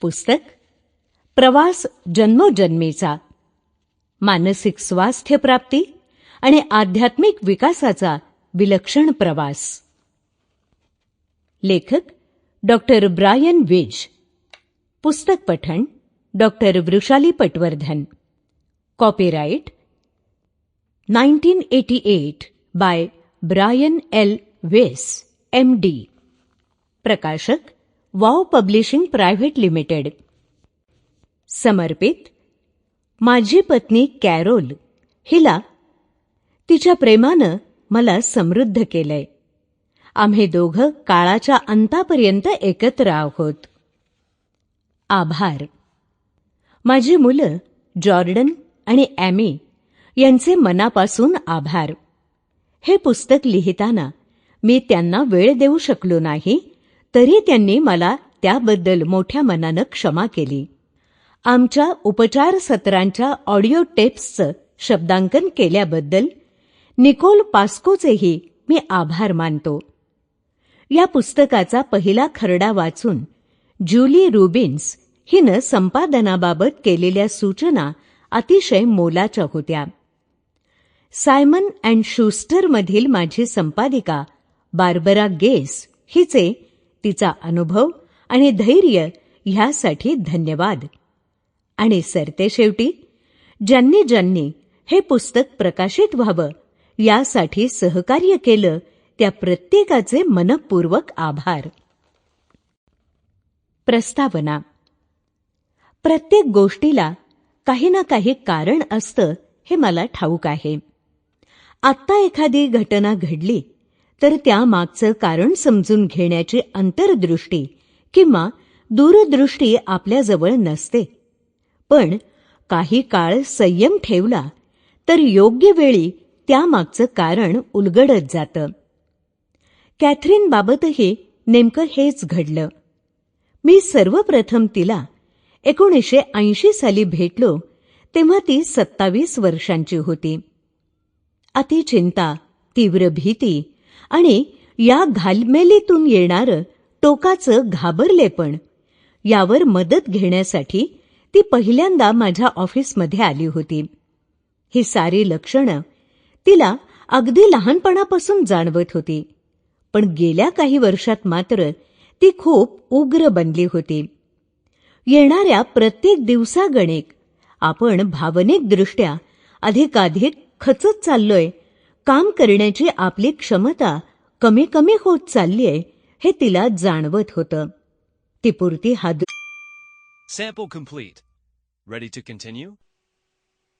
पुस्तक प्रवास जन्मोजन्मीचा मानसिक स्वास्थ्य प्राप्ती आणि आध्यात्मिक विकासाचा विलक्षण प्रवास. लेखक डॉक्टर ब्रायन विज पुस्तक पठण doctor Vrushali Patwardhan copyright 1988 by Brian L Weiss M D. प्रकाशक वाव पब्लिशिंग प्रायव्हेट लिमिटेड. समर्पित. माझी पत्नी कॅरोल हिला तिच्या प्रेमानं मला समृद्ध केलंय. आम्ही दोघं काळाच्या अंतापर्यंत एकत्र आहोत. आभार. माझी मुलं जॉर्डन आणि ॲमी यांचे मनापासून आभार. हे पुस्तक लिहिताना मी त्यांना वेळ देऊ शकलो नाही तरी त्यांनी मला त्याबद्दल मोठ्या मनानं क्षमा केली. आमच्या उपचार सत्रांच्या ऑडिओ टेप्सचं शब्दांकन केल्याबद्दल निकोल पास्कोचेही मी आभार मानतो. या पुस्तकाचा पहिला खरडा वाचून ज्युली रुबिन्स हिनं संपादनाबाबत केलेल्या सूचना अतिशय मोलाच्या होत्या. सायमन अँड शूस्टरमधील माझी संपादिका बार्बरा गेस हिचे तिचा अनुभव आणि धैर्य ह्यासाठी धन्यवाद. आणि सरते शेवटी ज्यांनी ज्यांनी हे पुस्तक प्रकाशित व्हावं यासाठी सहकार्य केलं त्या प्रत्येकाचे मनपूर्वक आभार. प्रस्तावना. प्रत्येक गोष्टीला काही ना काही कारण असतं हे मला ठाऊक आहे. आत्ता एखादी घटना घडली तर त्यामागचं कारण समजून घेण्याची अंतर्दृष्टी किंवा दूरदृष्टी आपल्याजवळ नसते. पण काही काळ संयम ठेवला तर योग्य वेळी त्यामागचं कारण उलगडत जातं. कॅथरीनबाबतही नेमकं हेच घडलं. मी सर्वप्रथम तिला एकोणीसशे ऐंशी साली भेटलो तेव्हा ती सत्तावीस वर्षांची होती. अतिचिंता तीव्र भीती आणि या घालमेलीतून येणारं टोकाचं घाबरलेपण यावर मदत घेण्यासाठी ती पहिल्यांदा माझ्या ऑफिसमध्ये आली होती. ही सारी लक्षणं तिला अगदी लहानपणापासून जाणवत होती. पण गेल्या काही वर्षात मात्र ती खूप उग्र बनली होती. येणाऱ्या प्रत्येक दिवसागणिक आपण भावनिकदृष्ट्या अधिकाधिक खचत चाललोय काम करण्याची आपली क्षमता कमी कमी होत चाललीय हे तिला जाणवत होतं ती पुरती हाद Sample complete. Ready to continue?